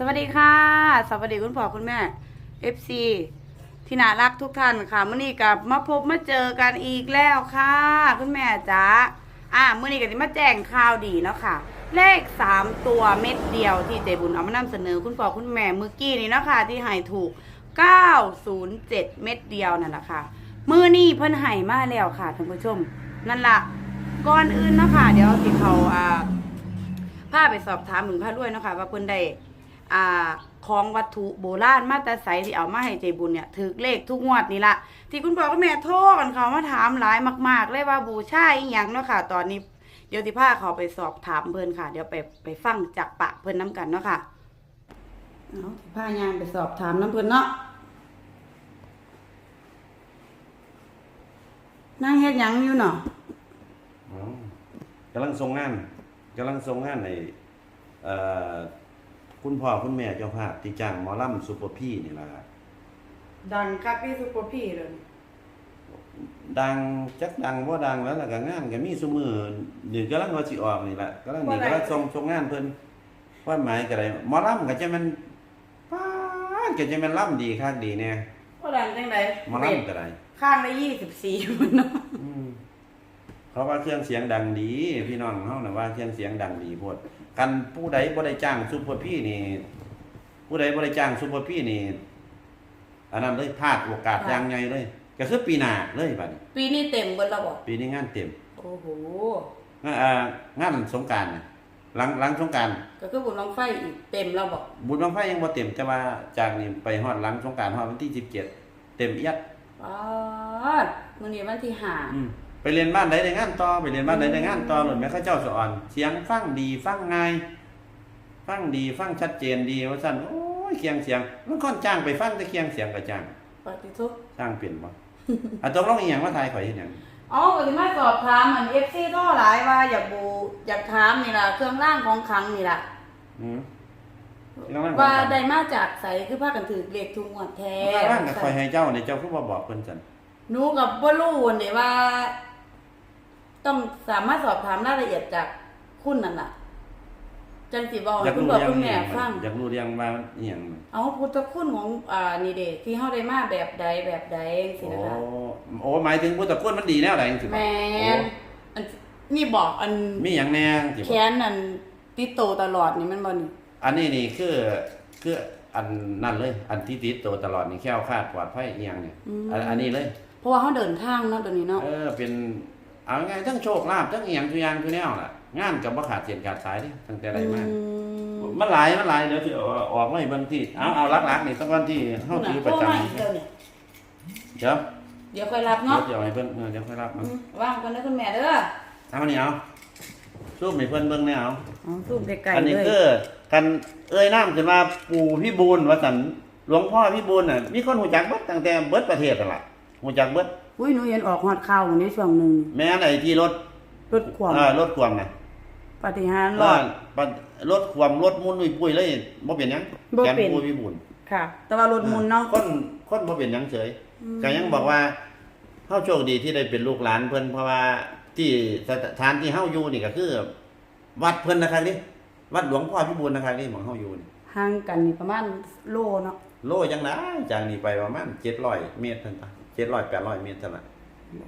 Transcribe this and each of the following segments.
สวัสดีค่ะ สวัสดีคุณพ่อคุณแม่ FC ที่น่ารักทุกท่านค่ะมื่อนี้กับมาพบมาเจอกันอีกแล้วค่ะ คุณแม่จ๋าอะมื่อนี้ก็จะมาแจ้งข่าวดีเนาะค่ะ เลขสามตัวเม็ดเดียวที่เจบุญเอามานำเสนอคุณพ่อคุณแม่เมื่อกี้นี้เนาะค่ะที่ให้ถูก 907 เม็ดเดียวนั่นแหละค่ะมื่อนี่เพิ่นให้มาแล้วค่ะท่านผู้ชม นั่นล่ะก่อนอื่นเนาะค่ะเดี๋ยวที่เขาอ่าพาไปสอบถามหมึงพาด้วยเนาะคะว่าเพิ่นได้ อ่าของวัตถุโบราณมาแต่ไสที่เอามาให้ใจบุญเนี่ยถือเลขทุกงวดนี่ละที่คุณพ่อคุณแม่โทรกันเขามาถามหลายมาก ๆ เลยว่าบูชาอีหยังเนาะค่ะ ตอนนี้เดี๋ยวที่พาเขาไปสอบถามเพิ่นค่ะ เดี๋ยวไปไปฟังจากปากเพิ่นน้กันเนาะค่ะเอาที่พายางไปสอบถามน้ำเพิ่นเนาะนั่งเฮ็ดหยังอยู่เนาะอ๋อกำลังทรงงานกำลังทรงงานในเอ่อ คุณพ่อคุณแม่เจ้าภาพที่จ้างหมอลำซุปเปอร์พี่นี่ล่ะครับดังคักที่สุดกว่าพี่เลยดังจักดังบ่ดังแล้วล่ะก็งานก็มีซุมือนี่กำลังว่าสิออกนี่ล่ะกำลังนี่กำลังทรงทรงงานเพิ่นความหมายก็ได้หมอลำก็จะมันป๊าดก็จะมันลำดีคักดีแน่ก็ดังจังไดหมอลำก็ได้ข้างละยี่สิบสี่มันเนาะอืม เขาว่าเครื่องเสียงดังดี พี่น้องเฮาน่ะว่าเครื่องเสียงดังดีโพดกันผู้ใดบ่ได้จ้างซุปเปอร์พี่นี่ ผู้ใดบ่ได้จ้างซุปเปอร์พี่นี่ อันนั้นเลยพลาดโอกาสอย่างใหญ่เลย ก็คือปีหน้าเลยบัดนี้ปีนี้เต็มเบิดแล้วบ่ปีนี้งานเต็มโอ้โหงานอ่างานสงกรานต์น่ะหลังหลังสงกรานต์ก็คือบุญบังไฟอีกเต็มแล้วบ่บุญบังไฟยังบ่เต็มแต่ว่าจากนี้ไปฮอดหลังสงกรานต์ฮอดวันที่17เต็มเอียด อ๋อมื้อนี้วันที่ห้า อืม ไปเรียนบ้านใดได้งานต่อไปเรียนบ้านใดได้งานต่อหล่นแม่เข้าเจ้าสอนเสียงฟังดีฟังง่ายฟังดีฟังชัดเจนดีว่าซั่นโอ้ยเคียงเสียงมันค่อนจ้างไปฟังแต่เคียงเสียงก็จ้างปฏิทุกจ้างเปลี่ยนบ่อะตกลงอีหยังว่าทายข่อยเฮ็ดหยังอ๋อก็สิมาสอบถามอัน FC ก็หลายว่าอยากบูอยากถามนี่ล่ะเครื่องร่างของขลังนี่ล่ะอืมแล้วมันว่าได้มาจากไสคือพากันถือเลขทุกงวดแท้แล้วมันก็ข่อยให้เจ้านี่เจ้าคือบ่บอกเพิ่นซั่นหนูกับบ่รู้วันนี้ว่า ต้องสามารถสอบถามรายละเอียดจากคุณนั่นน่ะ จังสิบอกอยากคุณรู้บอกเรื่คุณแม่นี้ฟังอยากรู้เรื่องว่าอีหยังมันเอาพุทธคุณของอ่านี่เด้ที่เฮาได้มาแบบใดแบบใดสิโอ้นะคะโอ้หมายถึงพุทธคุณมันดีแนวใดจังซี่บ่แม่โอ้นอันนี่บอกอันมีหยังแน่สิแขบ่นนั่นติดโตตลอดนี่แมันบ่นี่อันนี้นี่คือคืออันนั่นเลย อันที่ติดตัวตลอดนี่แค่วคลาดปลอดภัยอีหยังเนี่ยอันอันนี้เลย เพราะว่าเฮาเดินทางเนาะตัวนี้เนาะ เออเป็น เอาไงทั้งโชคลาภทั้งอีหยังทุกอย่างทุกแนวล่ะ งานก็บ่ขาดเสียนขาดสายดิตั้งแต่ไรมาอืมมันหลายมันหลายเดี๋ยวสิเอาออกมาให้เบิ่งที่เอาเอาหลักๆนี่สักวันที่เฮาถือประจำโทมาอีกแล้วเนี่ยเดี๋ยวเดี๋ยวค่อยรับเดี๋ยเนาะวเดี๋ยวให้เพิ่นเออเดี๋ยวค่อยรับอืเอามว่างกันเด้อคุณแม่เด้อเอานี่เอาซูมให้เพิ่นเบิ่งแน่เอาอ๋อซูมไกลอันๆนี้เลยคือกันเอ้ยน้ำขึ้นมาปู่พี่บูลว่าสันหลวงพ่อพี่บูลน่ะมีคนหูจักเบิดตั้งแต่เบิดประเทศนั่นล่ะหูจักเบิด อุ้ยหนูเห็นออกฮอดข่าวในช่วงหนึงแม้นไอ้ที่รถรถความเออรถความน่ะปฏิหารย์รเอออดปะรถความรถมุนอุ้ยปุ้ยเลยบ่เป็นหยังบ่แกนเป็นปู่พี่บูลค่ะ แต่ว่ารถมุนเนาะคนคนบ่เป็นหยังเฉยก็ยังบอกว่าเฮาโชคดีที่ได้เป็นลูกหลานเพิ่นเพราะว่าที่สถานที่เฮาอยู่นี่ก็คือ วัดเพิ่นนะครับนี่วัดหลวงพ่อพี่บูลนะครับนี่หมองเฮาอยู่นี่ห่างกันนี่ประมาณโลเนาะโลยังนะจากนี้ไปประมาณเจ็ดร้อยเมตรเท่านั้น เจ็ดร้อยแปดร้อยเมตรเท่านั้น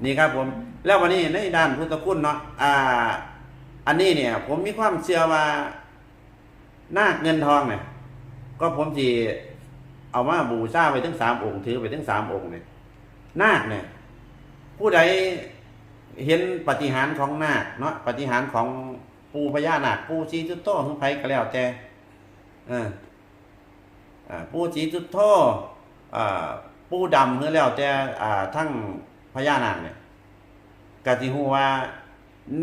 นี่ครับผม แล้ววันนี้ในด้านพุทธคุณเนาะอ่า อันนี้เนี่ย ผมมีความเชื่อว่านาคเงินทองเนี่ยก็ผมจีเอามาบูชาไปถึงสามองค์ถือไปถึงสามองค์เนี่ยนาคเนี่ย ผู้ใดเห็นปฏิหารของนาคเนาะปฏิหารของปูพญานาคปูชีจุตโตของไผก็แล้วแต่เอออ่าปูจีจุดโทอ่า ปูดำเพื่อแล้วแต่อ่าทั้งพญานาคเนี่ยกะสิฮู้ว่า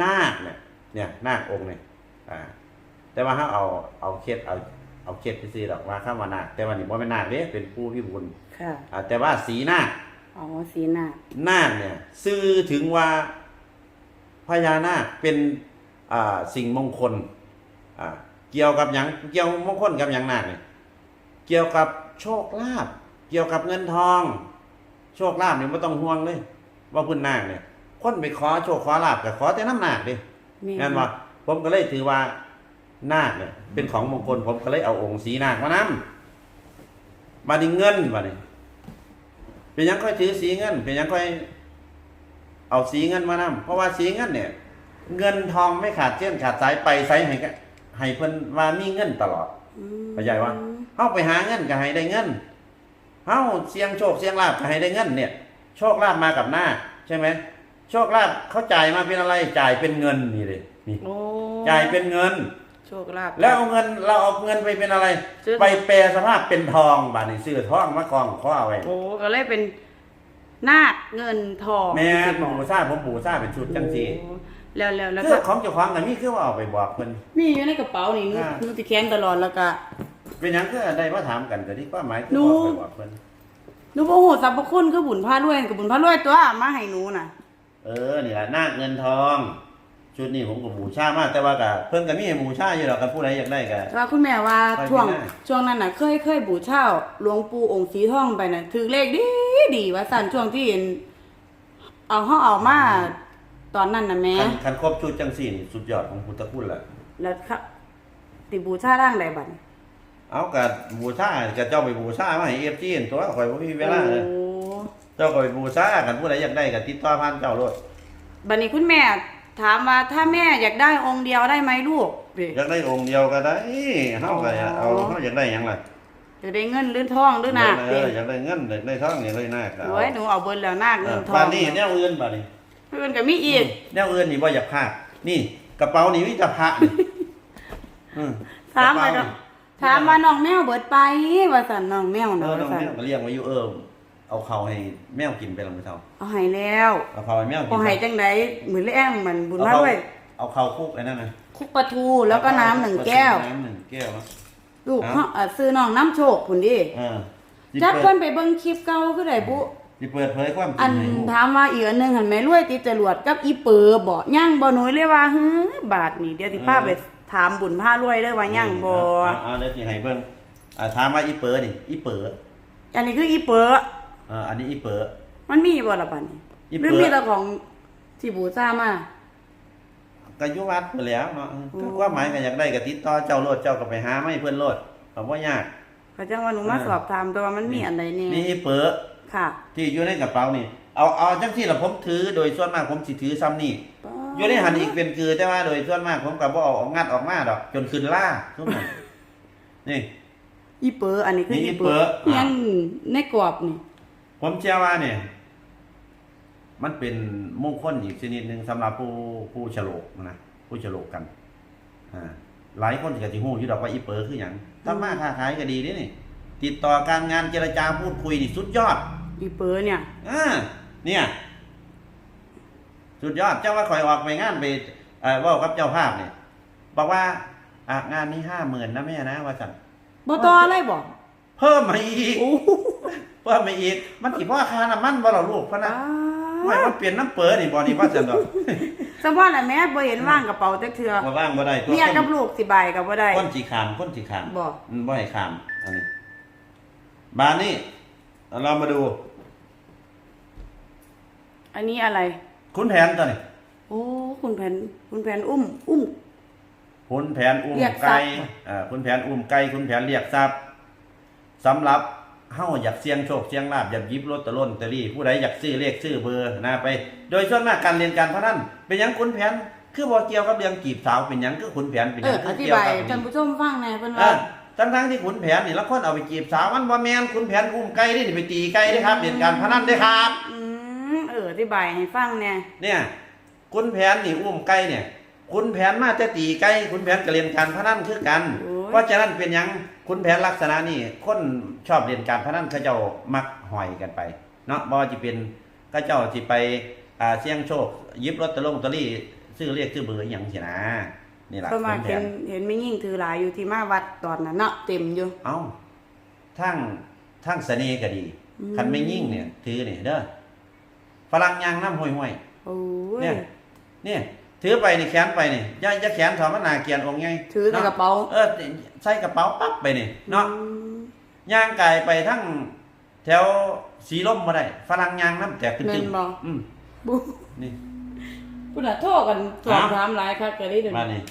นาคเนี่ยเนี่ยนาคองค์เนี่ยอ่าแต่ว่าถ้าเอาเอาเคสเอาเอาเคสไปซื้อดอกว่าข้ามานาคแต่ว่านี่บ่แม่นนาคเด้เป็นผู้พิบูลค่ะอ่าแต่ว่าสีนาคอ๋อสีหน้านาคเนี่ยซื่อถึงว่าพญานาคเป็นอ่าสิ่งมงคลอ่าเกี่ยวกับหยังเกี่ยวมงคลกับหยังนาคเนี่ยเกี่ยวกับโชคลาภ เกี่ยวกับเงินทอง โชคลาภเนี่ยไม่ต้องห่วงเลย ว่าพื้นนาคเนี่ยคนไปขอโชคขอลาภก็ขอแต่น้ำหนักดิแม่งั้นว่าผมก็เลยถือว่านาคเนี่ยเป็นของมงคลผมก็เลยเอาองค์สีนาคมานํมาดิเงินมาดิเป็นหยังค่อยถือสีเงิน เป็นหยังค่อยเอาสีเงินมานํเพราะว่าสีเงินเนี่ย เงินทองไม่ขาดเช่นขาดสายไปไสให้ก็ให้เพิ่นว่ามีเงินตลอดอืมเข้าใจว่าเฮาไปหาเงินก็ให้ได้เงิน เฮาเสี่ยงโชคเสี่ยงลาภก็ให้ได้เงินเนี่ย โชคลาภมากับหน้า ใช่ไหมโชคลาภเขาจ่ายมาเป็นอะไรจ่ายเป็นเงินนี่เลยนี่โอ้จ่ายเป็นเงิน โชคลาภแล้วเอาเงินเราเอาเงินไปเป็นอะไรซื้อไปแปลสภาพเป็นทองบาดนี้ซื้อทองมากองเขาเอาไว้โอ้ก็เลยเป็นนาคเงินทองแม่สินบอกบูซ่าผมบูซ่าเป็นชุดจังซี่โอ้แล้วแล้วแล้วคือของเจ้าของก็มีคือว่าเอาไปบอกเพิ่นมีอยู่ในกระเป๋านี่หนูอ่าหนูจะแค้นตลอดแล้วก็ เป็นหยังคือได้มาถามกันก็ที่ความหมายคือหนู บอกไปบอกเพิ่นหนูบ่ฮู้สรรพคุณคือบุญพารวยกับบุญพารวยตัวมาให้หนูน่ะ เออนี่ล่ะนาคเงินทอง ชุดนี้ผมก็บูชามากแต่ว่าก็เพิ่นก็มีให้บูชาอยู่ดอกกันผู้ใดอยากได้ก็แต่ว่าคุณแม่ว่าไปช่วงไม่ได้ ช่วงนั้นน่ะเคยเคยบูชาหลวงปู่องค์สีทองไปน่ะถือเลขดีดีว่าสั่นช่วงที่เห็นเอาเฮาเอามาตอนนั้นน่ะแม่คันคันครบชุดจังสี่นี่สุดยอดของพุทธคุณแหละแล้วครับติบูชาร่างใดบัดนี้ เอากับบูชากับเจ้าไปบูชามาให้เอฟจีนตัวข่อยบ่มีเวลาเลยโอ้เจ้าก็ไปบูชากันผู้ใดอยากได้ก็ติดต่อผ่านเจ้าโลดบัดนี้คุณแม่ถามว่าถ้าแม่อยากได้องค์เดียวได้ไหมลูกพี่อยากได้องค์เดียวก็ได้เฮาก็เอาอ๋อเฮาอยากได้หยังล่ะอยากได้เงินหรือทองหรือหนักเอพี่ออยากได้เงินอยากได้ทองอยากได้นาคก็เอาโอ้ยหนูเอาเบิดแล้วนาคเอเงิอนทองบ้านนี้แนวอื่นบัดนี้เพื่อนก็มีอีกแนวอื่นนี่บ่อยากพลาดนี่ กระเป๋านี่มีแต่พระนี่อืมถามว่าระเป๋นี่ ถามว่าน้องแมวเบิดไปว่าสั่นน้องแมวเอเนาะอน้องว่าแมสั่นวก็เลี้ยงไว้อยู่เออเอาข้าวให้แมวกินไปแล้วมื้อเช้าเอาให้แล้วเอาข้าวให้แมวกิเอานให้ไปจังไดมื้อแรงมันบุญมาเอาด้วยเอาข้าวคลุกไอ้นั่นนะคุกปลาทูแล้วก็น้ำหนึ่งแก้ว น้ำหนึ่งแก้วนะ ลูกครับเขาอะซื้อน้องน้ำโชคพุ่นดิเออสิจักเปิเพิ่ดนไปเบิ่งคลิปเก่าคือได้บุสิเปิดเผยความจอัรินงให้รู้ถามว่าอีกอันหนึงหันแม่รวยติดจรวดกับอีเปอร์บ่ย่างบ่หนูเลยว่าฮึบาทนี่เดี๋ยวสิพาไป ถามบุญพารวยเด้อว่าย่างบ่เอาเอาเดี๋ยวสิให้เบิ่งอ่าถามว่าอีเปิดนี่อีเปิดอันนี้คืออีเปอร์เอออันนี้อีเปิดมันมีบ่ล่ะบัดนี้อีหเปอร์รือมีแต่ของที่บูชามา ก็อยู่วัดไปแล้วเนาะอืมคือความหมายก็อยากได้ก็ติดต่อเจ้าโลดเจ้าก็ไปหามาให้เพิ่นโลดก็บ่ยาก เขาจังว่าหนูมาเออ สอบถามแต่ว่ามันมีอันใดแน่นี่อีเปิดค่ะที่อยู่ในกระเป๋านี่ เอาเอาจังที่ละผมถือโดยส่วนมากผมสิถือซ้ำนี่ อยู่ในหันอีกเป็นคือแต่ว่าโดยส่วนมากผมก็บ่เอาออกงัดออกมาดอก จนขึ้นล่าทุกมันนี่อีเปอร์อันนี้คือนี่อีอีเปเปออร์ร์ยังในกรอบนี่ ผมเชื่อว่าเนี่ย มันเป็นมงคลอีกชนิดหนึ่งสำหรับผู้ผู้ฉลกนะผู้ฉลกกัน อ่า หลายคนก็สิฮู้อยู่ดอกว่าอีเปอร์คือหยังทำมาค้าขายก็ดีเด้นี่ ติดต่อการงานเจรจาพูดคุยนี่สุดยอด อีเปอร์เนี่ย อ่าเนี่ย สุดยอดเจ้าว่าข่อยออกไปงานไปเอ่อเว่ากับเจ้าภาพเนี่ยบอกว่าอะงานนี้ห้าหมื่นนะแม่นะว่าสั่นบ่ต่ออะไรบ่เพิ่มมาอีก โอ้เพิ่มมาอีก มันกี่พ่อค่าน้ำมันบ่ล่ะลูกพะนะไม่มันเปลี่ยนน้ำเปิดนี่บ่นี่ว่าจังดอกสมว่าแหละแม่บ่เห็นว่างกระเป๋าจักเทื่อบ่ว่างบ่ได้ตัวเมียคกับนลูกสิบายก็บ่ได้คนสิขามคนสิขามบ่อืมบ่ให้ขามอันนี้บานนี้เรามาดู อันนี้อะไร คุณแผนตัวนี้โอ้คุณแผนคุณแผนอุ้ม อุ้ม คุณแผนอุ้มเรียกทรัไก่พย์อ่าคุณแผนอุ้มไก่คุณแผนเรียกทรัพย์สำหรับเฮาอยากเสี่ยงโชคเสี่ยงลาบอยากหยิบลอตเตอรี่ลอตเตอรี่ผู้ใดอยากซื้อเลขซื้อเบอร์นะไป โดยส่วนมากการเรียนการพนันเป็นหยังคุณแผน คือบ่เกี่ยวกับเรื่องจีบสาวเป็นหยังคือคุณแผนเป็นหเอยังอคืออธิเกี่ยวบายกับท่านผู้ชมฟังแหน่เพิ่นเอว่าอทั้งทั้งๆที่คุณแผนนี่ละคนเอาไปจีบสาวมันบ่แม่นคุณแผนอุ้มไก่นี่ไปตีไก่เด้ครับเรียนการพนันเด้ครับ อืม เอออธิบายให้ฟังแหน่เนี่ยคุณแผนนี่อุ้มไก่เนี่ย คุณแผนมาจะตีไก่คุณแผนก็เรียนการพนันคือกัน เพราะฉะนั้นเป็นหยังคุณแผนลักษณะนี่คนชอบเรียนการพนันเขาเจ้ามักหอยกันไปเนาะบ่ว่าจะเป็นเขาเจ้าสิไปอ่าเสี่ยงโชคหยิบลอตเตอรี่ลอตเตอรี่ซื้อเลขซื้อเบอร์อหย่างสินะนี่ล่ะเพิ่นว่าคุณแผเห็นนเห็นไม่ยิ่งถือหลายอยู่ที่มาวัดตอนนั้นเนาะเต็มอยู่ เอ้าทั้งทั้งเสน่ห์ก็ดีอืมคันไม่ยิ่งเนี่ยถือเนี่ยเด้อ ฝรั่งยางน้ำห้วยห้วยโอ้ๆยเนี่ยเนี่ยถือไปนี่แขนไปนี่อย่าอย่าแขนถอดมันหนาเกียนองค์ไงถือในกระเป๋า เออใส่กระเป๋าปั๊บไปนี่เนาะอืมย่างกายไปทั้งแถวสีลมมาได้ฝรั่งยางน้ำแตกตึแม่มนบ่ๆอืมบุนี่พุ่นน่ะโทรกันสอบถามหลายคักก็ได้เดี๋ยวมานี้นี่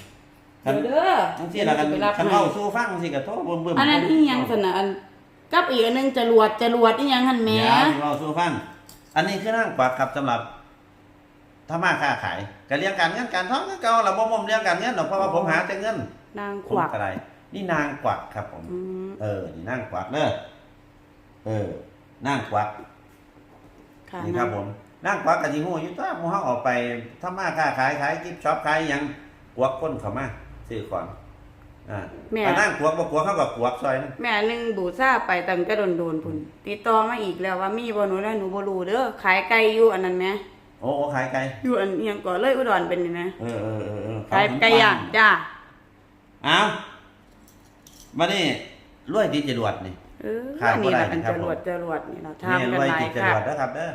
ขคันเดี๋ยวเด้อทั้งที่ละกันไปรับคันให้เว้าสู้ฟังสิก็โทรเบิ่มๆอันนั้นอีหยังสนะอันกับอีกอันหนึงจรวดจรวดอีหยังหั่นแหมเดี๋ยวสิเว้าสู้ฟัง อันนี้คือนั่งกวักครับสำหรับถ้ามาค้าขายก็เรื่องการเงินการทองคือเก่าล่ะบ่บ่มเรื่องการเงินหรอกเพราะว่าผมหาแต่เงินนางผขมวักก็ได้นี่นางกวักครับผมอืมเออ นี่นั่งกวักเด้อเออนั่งกวักค่ะนี่ครับผมนั่งกวักกันที่หูอยู่ตัวหมูเฮาออกไปทำมาค้าขายขายกิฟช็อปขายหยังกวักคนเข้ามาซื้อของ อ่าแม่ถ้านั่งกวักบ่กวักเขาก็กวักซอยนะแม่หนึงบูชาไปตั้งแต่โดนๆพุ่นติดต่อมาอีกแล้วว่ามีบ่หนูแล้วหนูบ่รู้เด้อขายไก่อยู่อันนั้นแหมโอ้โอ้ขายไก่อยู่อันอิหยังก่อเลยอุดรเป็นนี่นะเออเออเออเออขายไก่ย่างจ้าเอามานี่รวยติดจรวดนี่ เออขาดบ่นี่ได้ล่ะเป็นครัจบผมรวดจรวดนี่เรานี่ทำกันรวยหลายติดจค่ะรวดนะครับเด้อ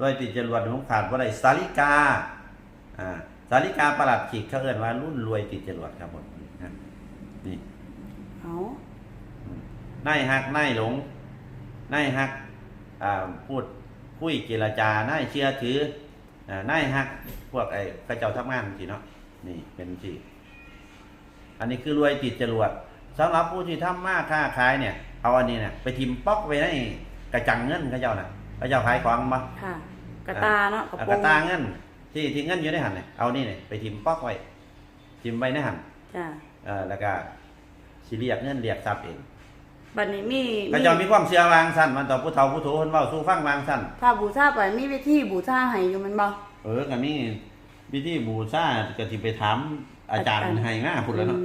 รวยติดจรวดผมขาดบ่ได้สาลิกา อ่าสาลิกาประหลัดขีดเขาเอิ้นว่ารุ่นรวยติดจรวดครับผมนะนี่ เอานายฮักนายหลงนายฮักอ่าพูดคุยเจรจานายเชื่อถืออ่านายฮักพวกไอ้ข้าเจ้าทำงานสิเนาะนี่เป็นสิอันนี้คือรวยติดจรวดสำหรับผู้ที่ทำมาค้าขายเนี่ย เอาอันนี้เนี่ยไปทิมป๊อกไว้ในกระจังเงินข้าเจ้าน่ะข้าเจ้าขายของมาค่ะกระตาเนาะกระอะโปกรระงตาเงินที่ที่เงินอยู่ในหันเนี่ยเอานี่เนี่ยไปทิมป๊อกไว้ทิมไว้ในหันจ้าเออแล้วก็ สิเรียกเงินเรียกทรัพย์เองบัดนี้มีข้าเจ้ามีความเชื่อวางสั้นมันต่อผู้เฒ่าผู้โถคนเว้าสู้ฟังวางสั้นถ้าบูชาไปมีวิธีบูชาให้อยู่แมันบ่ เออก็มีวิธีบูชาก็สิไปถามอาจารย์อาจารย์ ให้มาพุ่นแล้วเนาะ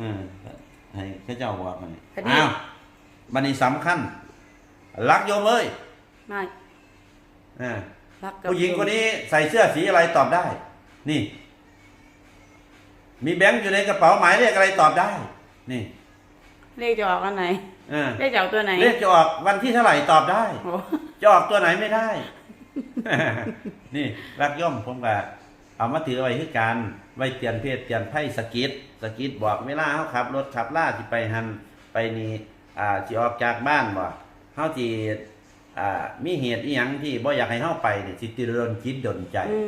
อืม เออให้ข้าเจ้าบอกมันก็ดี อ้าวบัดนี้สำคัญ รักโยมเอ้ยนายอ่ารักกับผู้หญิงคนนี้ใส่เสื้อสีอะไรตอบได้ นี่ มีแบงค์อยู่ในกระเป๋าหมายเลขอะไรตอบได้ นี่ เลขจะออกอันไหน เออเลขจะออกตัวไหนเลขจะออกวันที่เท่าไหร่ตอบได้ โอ้จะออกตัวไหนไม่ได้ นี่รักย่อมผมก็เอามาถือไว้คือการไว้เตือนเพศเตือนไพ่สกิดสกิดบอกเวลาเขาขับ รถขับล่าที่ไปหันไปนี่อ่าที่ออกจากบ้านบ่เขาที่อ่ามีเหตุอีหยังที่บ่อยากให้เฮาไปนี่สิติดนจิตดนใจอื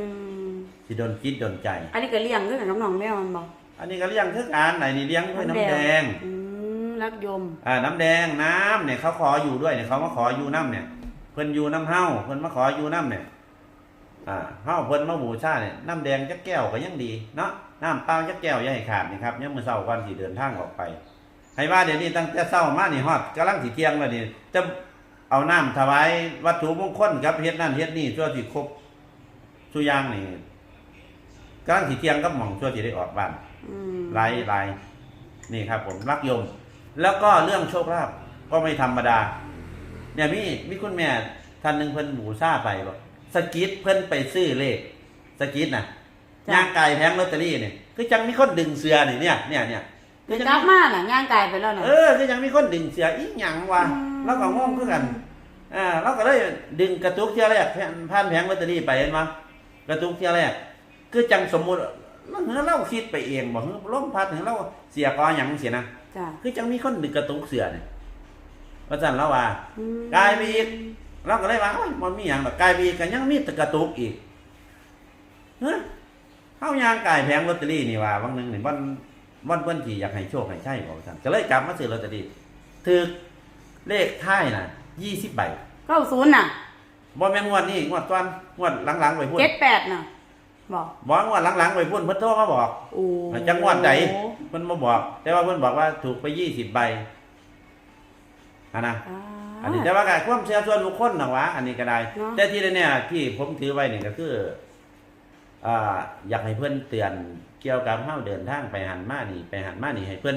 มสิโดนจิตโดนใจ อันนี้ก็เลี้ยงด้วยกันกับน้องแมวมันบ่อั นนี้ก็เลี้ยงคือการไหนนี่เลี้ยงด้วยน้ำแดง อืมรักยม อ่า น้ำแดงน้ำเนี่ยเขาขออยู่ด้วยเนี่ยเขามาขออยู่น้ำเนี่ย เพิ่นอยู่น้ำเฮาเพิ่นมาขออยู่น้ำเนี่ย อ่าเฮาเพิ่นมาบูชาเนี่ยน้ำแดงจักแก้วก็ยังดีเนาะน้ำเปล่าจักแก้วอย่าให้ขาดนี่ครับยังมื้อเช้าก่อนสิเดินทางออกไปให้ว่าเดี๋ยวนี้ตั้งแต่เช้ามานี่ฮอดกำลังสิเที่ยงแล้วนี่จะเอาน้ำถวายวัตถุมงคลกับเฮ็ดนั่นเฮ็ดนี่ชั่วสิครบสุอยางนี่กำลังสิเที่ยงกับหม่องชั่วสิได้ออกบ้าน อืมลายลายนี่ครับผมรักยม แล้วก็เรื่องโชคลาภก็ไม่ธรรมดา เนี่ยมีมีคุณแม่ท่านหนึ่งเพิ่นบูชาไปบอกสกิดเพิ่นไปซื้อเลขสกิดนะย่างไก่แพงลอตเตอรี่เนี่ยคือจังมีคนดึงเสือนี่เนี่ยเนี่ยเนี่ยไปกลับมาน่ะย่างกายไปแล้วน่ะ เออคือยังมีคนดึงเสืออีหยังวะอืม แล้วก็งงคือกันอ่าเราก็เลยดึงกระตุกเที่ยแรกแผ่นผ่านแผงลอตเตอรี่ไปเห็นมั้กระตุกเที่ยแรกคือจังสมมุติ เราเราคิดไปเองบอกล้มพัดถึงเราเสียกอหยังเสียนะจ้าคือจังมีคนดึงกระตุกเสือเนี่ยว่าจันแล้วว่าอืมกลายไปอีกเราก็เลยว่าโอ้ยมันมีอย่างแบบกลายไปอีกก็ยังมีแตะกระตุกอีกเฮ้ยเข้ายางกายแพงลอตเตอรี่นี่ว่าวันหนึ่งนี่วันวันเพิ่นที่อยากให้โชคให้ใช่บอกท่านก็เลยกลับมาซื้อลอตเตอรี่ถือเลขท้ายน่ะยี่สิบใบ เก้าศูนย์น่ะบ่แม่นงวดนี้งวดตอนงวดหลังๆไปพุ่น เจ็ดแปดน่ะ บอกบ่งวดหลังๆไปพุ่นเพิ่นโทรมาบอกโอ้จังหวัดใดเพิ่นมาบอก แต่ว่าเพิ่นบอกว่าถูกไปยี่สิบใบอันนะอ่าอันนี้แต่ว่าการความเชื่อส่วนบุคคลนะวะอันนี้ก็ได้เนาะแต่ที่เนี่ยที่ผมถือไว้เนี่ยก็คืออ่าอยากให้เพื่อนเตือนเกี่ยวกับเฮาเดินทางไปหันมานี่ ไปหันมานี่ให้เพื่อน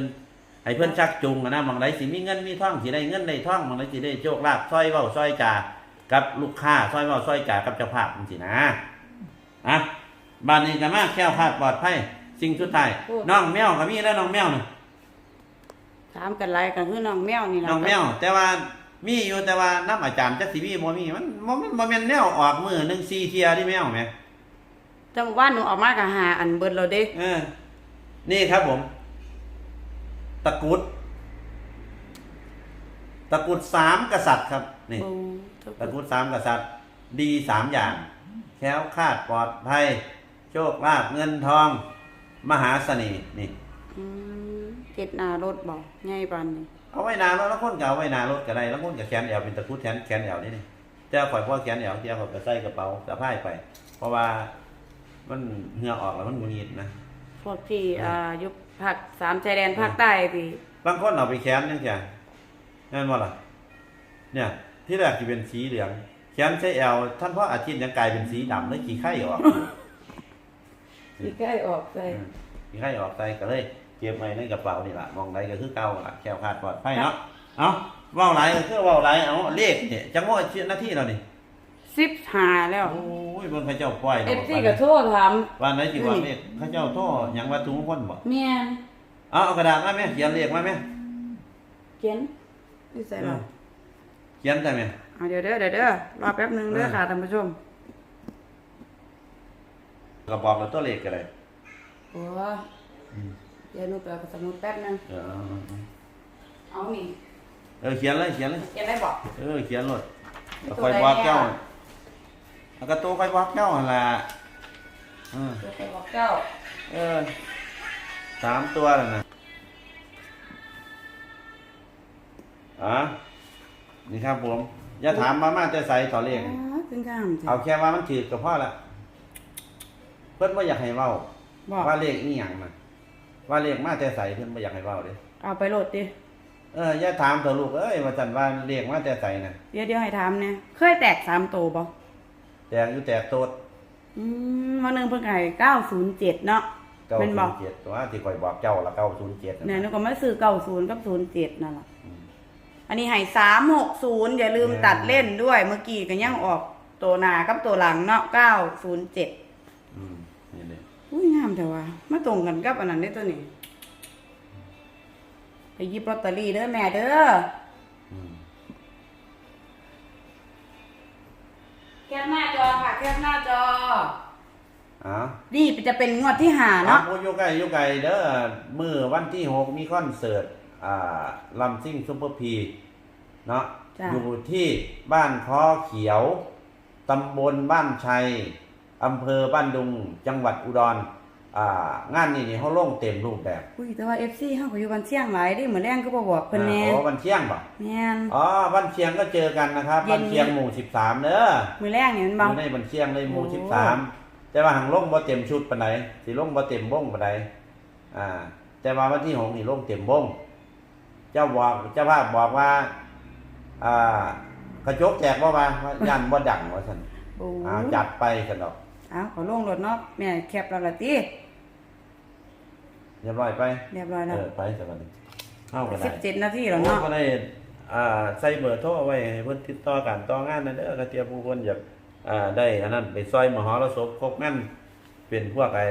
ให้เพื่อนชักจูงอะนะบางไรสิมีเงินมีท่องสิได้เงินได้ท่องบางไรสิได้โชคลาภซอยเว้าซอยจากับลูกค้าซอยเว้าซอยจากับเจ้าภาพจังซี่นะอะ บ้านนี้ก็มาแค่วคลาดปลอดภัยสิ่งสุดท้ายน้องแมวก็มีแล้วน้องแมวนี่ถามกันไรกันคือน้องแมวนี่ล่ะน้องแมว แต่ว่ามีอยู่แต่ว่าน้ำอาจารย์จักสิมีบ่มีมันบ่มันบ่แม่นแนวออกมือหนึ่งซีเทียที่แมวแหม จังว่าหนูออกมากับหาอันเบิดเราเด้เออนี่ครับผม ตะกรุด ตะกรุดสามกษัตริย์ครับนี่ โอ้ตะกรุดสามกษัตริย์ ดีสามอย่าง แคล้วคลาดปลอดภัย โชคลาภเงินทอง มหาเสน่ห์นี่ อืมเจ็ดหน้ารถบ่ง่ายปานนี้เอาไว้นานแล้วแล้วคนก็เอาไว้นานรถก็ได้แล้วคนก็แขนแอวเป็นตะกรุดแขนแขนแอวนี่นี่แต่ข่อยพ่อแขนแอวเที่ยวข่อยก็ใส่กระเป๋าสะพายไป เพราะว่ามันเหงื่อออกแล้วมันหงุดหงิดนะ พวกที่อ่าอยุคภาคสามชายแดนภาคใต้ที่บางคนเอาไปแขนจังซี่นั่นบ่ล่ะ เนี่ย ที่แรกสิเป็นสีเหลือง แขนใช้แอวท่านพ่ออาทิตย์ยังกลายเป็นสีดำแล้วขี้ไข่ออก ที่ใกล้ออกใส่ขี้ไข่ออกใส่ก็เลยเก็บไว้ในกระเป๋านี่ล่ะมองใดก็คือเก่าล่ะแคล้วคลาดปลอดภัยเนาะเอาเว้าหลายก็คือเว้าหลายเอาเลขนี่จังว่าหน้าที่เรานี่สิบหาแล้วโอ้ยเบิ่งเขาเจ้าปล่อยเอเนาะฟซีก็โทษถามวันไหนสิว่าอุ้ยเลขเขาเจ้าโทษหยังว่าถุงคนบ่แม่นเอาเอากระดาษมาแม่เขียนเลขมาแม่เขียนนี่ใส่หรอเขียนได้แม่เอาเดี๋ยวเด้อเดี๋ยวเด้อรอแป๊บหนึงเด้อเออค่ะท่านผู้ชม ก็บอกแล้วตัวเลขก็ได้โอ้เดี๋ยวหนูไปเอาสมุดแป๊บหนึง เออเอาเอาเอาเอานี่เออเขียนเลยเขียนเลย เขียนได้บอกเออเขียนรถมีเอาตัวคอยใดบอกเจ้าแน่แล้วก็ตัวคอยบอกเจ้าหั่นล่ะเออเดี๋ยวไปบอกเจ้า เออสามตัวแล้วนะอะนี่ครับผม อย่าถามมามาแต่ใส่ต่อเลขอ๋อถึงข้ามจ้ะเอาแค่ว่ามันถือกับพ่อละ เพิ่นว่าอยากให้เว้าบอกว่าเลขอีหยังนะว่าเลขมาแต่ใส่เพิ่นบ่อยากให้เว้าเด้เอาไปโหลดดิเอออย่าถามเถอะลูกเอ้ยว่าจันว่าเลขมาแต่ใส่น่ะเดี๋ยวเดี๋ยวให้ถามเนี่ยเคยแตกสามตัวบ่แตกอยู่แตกโตดอืมวันหนึ่งเพิ่งไก่เก้าศูนย์เจ็ดเนาะ เป็นบอก 907ตัวที่ข่อยบอกเจ้าละ907เนี่ยหนูก็มาซื้อเก้าศูนย์กับศูนย์เจ็ดนั่นแหละอันนี้ให้สามหกศูนย์อย่าลืมตัดเล่นด้วยเมื่อกี้ก็ยังออกตัวหน้ากับตัวหลังเนาะเก้าศูนย์เจ็ด อืมนี่เลยอุ้ยงามแต่ว่ามาตรงกันกับอันนั้นได้ตัวนี้ไปหยิบลอตเตอรี่เด้อแม่เด้ออืมแคปหน้าจอค่ะแคปหน้าจออ้าวนี่จะเป็นงวดที่หาเนาะเนาะอยู่ไกลอยู่ไกลเด้อมื้อวันที่หกมีคอนเสิร์ตอ่าลำซิ่งซุปเปอร์พีเนาะจ้ะ อยู่ที่บ้านคอเขียวตำบลบ้านชัย อำเภอบ้านดุงจังหวัดอุดรอ่างานนี้นี่เขาลงเต็มรูปแบบอุ้ยแต่ว่าเอฟซีเฮาก็อยู่บ้านเชียงหลายเด้เหมือนแรงก็บ่บอกเพิ่นแน่อ่าโอ้วันเชียงป่ะแม่นอ๋อวันเชียงก็เจอกันนะครับเย็วันนเชียงหมู่สิบสามเด้อมื้อแรงนี่มันอบ่ยู่ในวันเชียงในหมู่โอ้สิบสามแต่ว่าหังลงบ่เต็มชุดปานใดสิลงบ่เต็มวงปานใดอ่า แต่ว่าวันที่หกนี่ลงเต็มวงเจ้าบอกเจ้าภาพบอกว่าอ่ากระจกแจกบ่ว่าว่ายันบ่ดังว่าซั่นโอ้อ่าจัดไปซั่นดอก อ้าวขอลงรถเนาะแม่แคปแล้วล่ะติเรียบร้อยไปเรียบร้อยเอแล้วอไปสักวันหนึงเข้าก็ได้17นาทีแล้วโอ้เนาะ ก็ได้อ่าใส่เบอร์โทรไว้ให้เพิ่นติดต่อกันต่องานนะเด้อกระเทียมผู้เพิ่นอยากอ่าได้อันนั้นไปซอยมหรสพครบงานเป็นพวกไอ้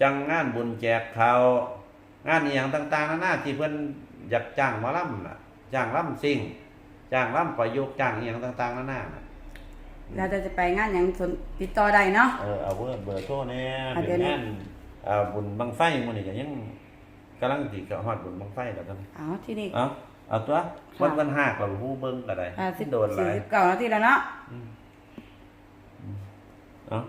จังงานบุญแจกข่าวงานอีหยังต่าง ๆนานาที่เพิ่นอยากจ้างหมาล่ำน่ะจ้างล่ำซิ่งจ้างล่ำประยุกต์จ้างอีหยังต่าง ๆนานาน่ะ เราจะจะไปงานหยังสนติดต่อได้เนาะเออเอาเบอร์เบอร์โทรแน่อะเป็เดี๋ยวนนี้งานอ่าบุญบังไฟมื้อนี้ก็ยังกำลังสิก็ฮอดบุญบังไฟแล้วกันเอาที่นี่เอาเอาตัววันวันหักเราผู้เบิ้งก็ได้อ่าสิบโดนหลายสี่สิบเก้านาทีแล้วเนาะเอา